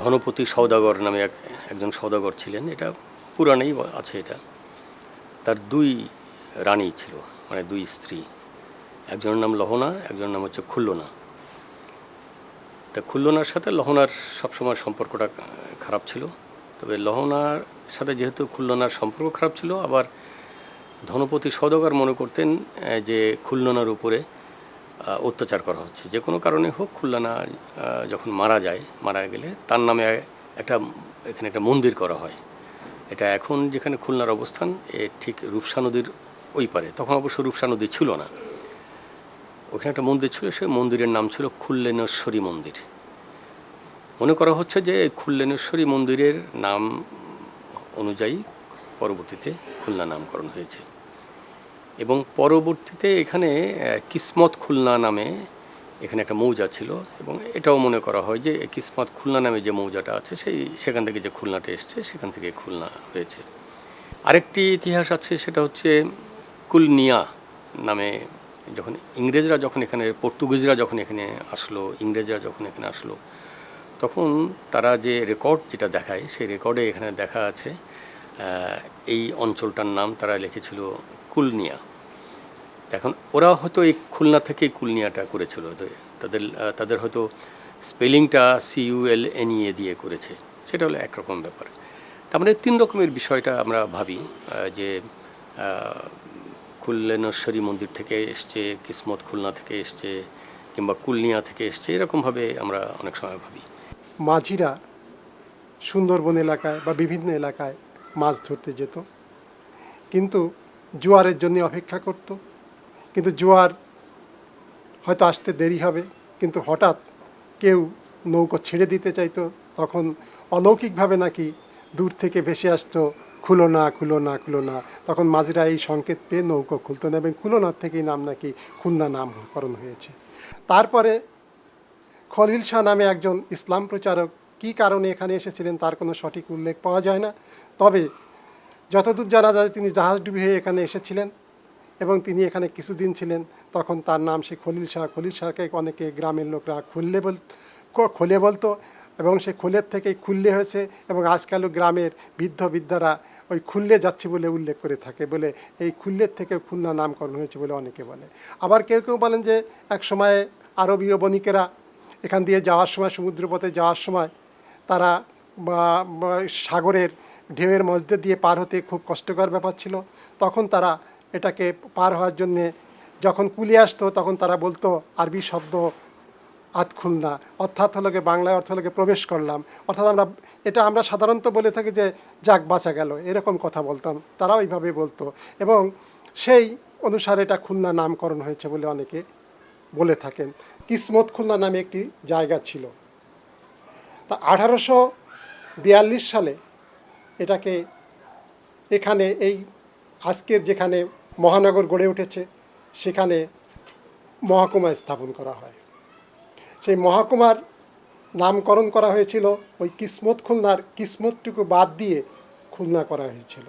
ধনপতি সৌদাগর নামে এক, একজন সৌদাগর ছিলেন। এটা পুরাণেই আছে এটা। তার দুই রানী ছিল মানে দুই স্ত্রী। একজনের নাম লহনা, একজনের নাম হচ্ছে খুল্লনা। তা খুল্লনার সাথে লহনার সবসময় সম্পর্কটা খারাপ ছিল। তবে লহনার সাথে যেহেতু খুল্লনার সম্পর্ক খারাপ ছিল, আবার ধনপতি সৌদাগর মনে করতেন যে খুল্লনার উপরে অত্যাচার করা হচ্ছে। যে কোনো কারণে হোক খুলনা যখন মারা যায়, মারা গেলে তার নামে একটা, এখানে একটা মন্দির করা হয়। এটা এখন যেখানে খুলনার অবস্থান, এ ঠিক রূপসা নদীর ওই পারে। তখন অবশ্য রূপসা নদী ছিল না। ওখানে একটা মন্দির ছিল, সেই মন্দিরের নাম ছিল খুল্লেনেশ্বরী মন্দির। মনে করা হচ্ছে যে খুল্লেনেশ্বরী মন্দিরের নাম অনুযায়ী পরবর্তীতে খুলনা নামকরণ হয়েছে। এবং পরবর্তীতে এখানে কিসমত খুলনা নামে এখানে একটা মৌজা ছিল এবং এটাও মনে করা হয় যে কিসমত খুলনা নামে যে মৌজাটা আছে, সেই সেখান থেকে যে খুলনাটা এসছে, সেখান থেকে খুলনা হয়েছে। আরেকটি ইতিহাস আছে, সেটা হচ্ছে কুলনিয়া নামে যখন ইংরেজরা যখন এখানে, পর্তুগিজরা যখন এখানে আসলো, ইংরেজরা যখন এখানে আসলো, তখন তারা যে রেকর্ড যেটা দেখায়, সেই রেকর্ডে এখানে দেখা আছে এই অঞ্চলটার নাম তারা লিখেছিল কুলনিয়া। এখন ওরা হয়তো এই খুলনা থেকেই কুলনিয়াটা করেছিল তাদের তাদের হয়তো স্পেলিংটা সিইউএল এনইএ দিয়ে করেছে সেটা হলো একরকম ব্যাপার। তার মানে তিন রকমের বিষয়টা আমরা ভাবি যে আহ, কুল্লেনেশ্বরী মন্দির থেকে এসছে কিসমত খুলনা থেকে এসছে কিংবা কুলনিয়া থেকে এসছে এরকমভাবে আমরা অনেক সময় ভাবি। মাঝিরা সুন্দরবন এলাকায় বা বিভিন্ন এলাকায় মাছ ধরতে যেত কিন্তু জোয়ারের জন্য অপেক্ষা করত কিন্তু জোয়ার হয়তো আসতে দেরি হবে, কিন্তু হঠাৎ কেউ নৌকো ছেড়ে দিতে চাইতো, তখন অলৌকিকভাবে নাকি দূর থেকে ভেসে আসতো, খুলো না খুলো না খুলো না। তখন মাঝিরা এই সংকেত পেয়ে নৌকো খুলতো না, এবং খুলনার থেকেই নাম নাকি খুলনা নামকরণ হয়েছে। তারপরে খলিল শাহ নামে একজন ইসলাম প্রচারক কী কারণে এখানে এসেছিলেন তার কোনো সঠিক উল্লেখ পাওয়া যায় না। তবে যতদূর জানা যায় তিনি জাহাজডুবি হয়ে এখানে এসেছিলেন। এবং তিনি এখানে কিছুদিন ছিলেন, তখন তার নাম সে খলিল শাহ। খলিল শাহকে অনেকে গ্রামের লোকরা খুললে বল খোলে বলতো এবং সে খোলের থেকেই খুললে হয়েছে এবং আজকালও গ্রামের বৃদ্ধ বৃদ্ধারা ওই খুললে যাচ্ছে বলে উল্লেখ করে থাকে বলে এই খুললের থেকে খুলনা নামকরণ হয়েছে বলে অনেকে বলে। আবার কেউ কেউ বলেন যে এক সময়ে আরবীয় বণিকেরা এখান দিয়ে যাওয়ার সময়, সমুদ্রপথে যাওয়ার সময় তারা সাগরের ঢেউয়ের মধ্যে দিয়ে পার হতে খুব কষ্টকর ব্যাপার ছিল। তখন তারা এটাকে পার হওয়ার জন্যে যখন কুলিয়ে আসতো, তখন তারা বলতো, আরবি শব্দ আতখুলনা অর্থাৎ হলো গিয়ে বাংলায় অর্থ হলো প্রবেশ করলাম। অর্থাৎ আমরা, এটা আমরা সাধারণত বলে থাকি যে, যাক, বাঁচা গেল। এরকম কথা বলতাম। তারাও এইভাবে বলতো। এবং সেই অনুসারে এটা খুলনা নামকরণ হয়েছে বলে অনেকে বলে থাকেন। কিসমত খুলনা নামে একটি জায়গা ছিল। তা আঠারোশো বিয়াল্লিশ সালে এটাকে, এখানে এই আজকের যেখানে মহানগর গড়ে উঠেছে, সেখানে মহাকুমা স্থাপন করা হয়। সেই মহাকুমার নামকরণ করা হয়েছিল, ওই কিসমত খুলনার কিসমতটুকু বাদ দিয়ে খুলনা করা হয়েছিল।